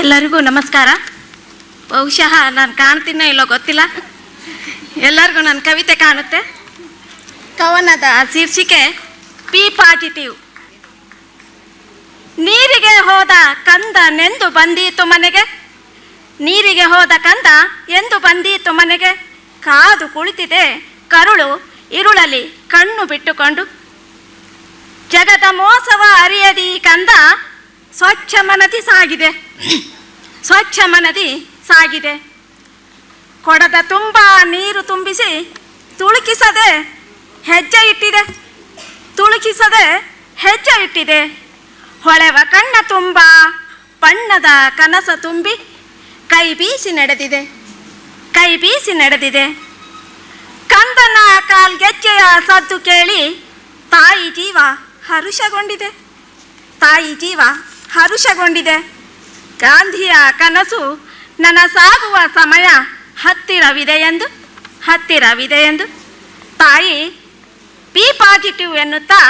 ಎಲ್ಲರಿಗೂ ನಮಸ್ಕಾರ. ಬಹುಶಃ ನಾನು ಕಾಣ್ತೀನೋ ಇಲ್ಲೋ ಗೊತ್ತಿಲ್ಲ. ಎಲ್ಲರಿಗೂ ನನ್ನ ಕವಿತೆ ಕಾಣುತ್ತೆ. ಕವನದ ಶೀರ್ಷಿಕೆ ಪಿ ಪಾಸಿಟಿವ್ ನೀರಿಗೆ ಹೋದ ಕಂದ ನೆಂದು ಬಂದೀತು ಮನೆಗೆ. ನೀರಿಗೆ ಹೋದ ಕಂದ ಎಂದು ಬಂದೀತು ಮನೆಗೆ. ಕಾದು ಕುಳಿತಿದೆ ಕರುಳು ಇರುಳಲಿ ಕಣ್ಣು ಬಿಟ್ಟುಕೊಂಡು. ಜಗದ ಮೋಸವ ಅರಿಯದಿ ಕಂದ ಸ್ವಚ್ಛ ಮನದಿ ಸಾಗಿದೆ. ಸ್ವಚ್ಛ ಮನದಿ ಸಾಗಿದೆ. ಕೊಡದ ತುಂಬ ನೀರು ತುಂಬಿಸಿ ತುಳುಕಿಸದೆ ಹೆಜ್ಜೆ ಇಟ್ಟಿದೆ. ತುಳುಕಿಸದೆ ಹೆಜ್ಜೆ ಇಟ್ಟಿದೆ. ಹೊಳೆವ ಕಣ್ಣ ತುಂಬ, ಬಣ್ಣದ ಕನಸ ತುಂಬಿ ಕೈ ಬೀಸಿ ನಡೆದಿದೆ. ಕೈ ಬೀಸಿ ನಡೆದಿದೆ. ಕಂದನ ಕಾಲ್ಗೆಜ್ಜೆಯ ಸದ್ದು ಕೇಳಿ ತಾಯಿ ಜೀವ ಹರುಷಗೊಂಡಿದೆ. ತಾಯಿ ಜೀವ ಹರುಷಗೊಂಡಿದೆ. ಗಾಂಧಿಯ ಕನಸು ನನಸಾಗುವ ಸಮಯ ಹತ್ತಿರವಿದೆ ಎಂದು ಹತ್ತಿರವಿದೆ ಎಂದು ತಾಯಿ ಪಿ ಪಾಸಿಟಿವ್ ಎನ್ನುತ್ತಾ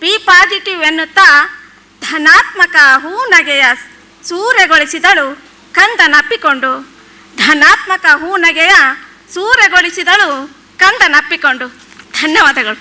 ಪಿ ಪಾಸಿಟಿವ್ ಎನ್ನುತ್ತಾ ಧನಾತ್ಮಕ ಹೂನಗೆಯ ಸೂರೆಗೊಳಿಸಿದಳು ಕಂದನಪ್ಪಿಕೊಂಡು. ಧನಾತ್ಮಕ ಹೂನಗೆಯ ಸೂರೆಗೊಳಿಸಿದಳು ಕಂದನಪ್ಪಿಕೊಂಡು. ಧನ್ಯವಾದಗಳು.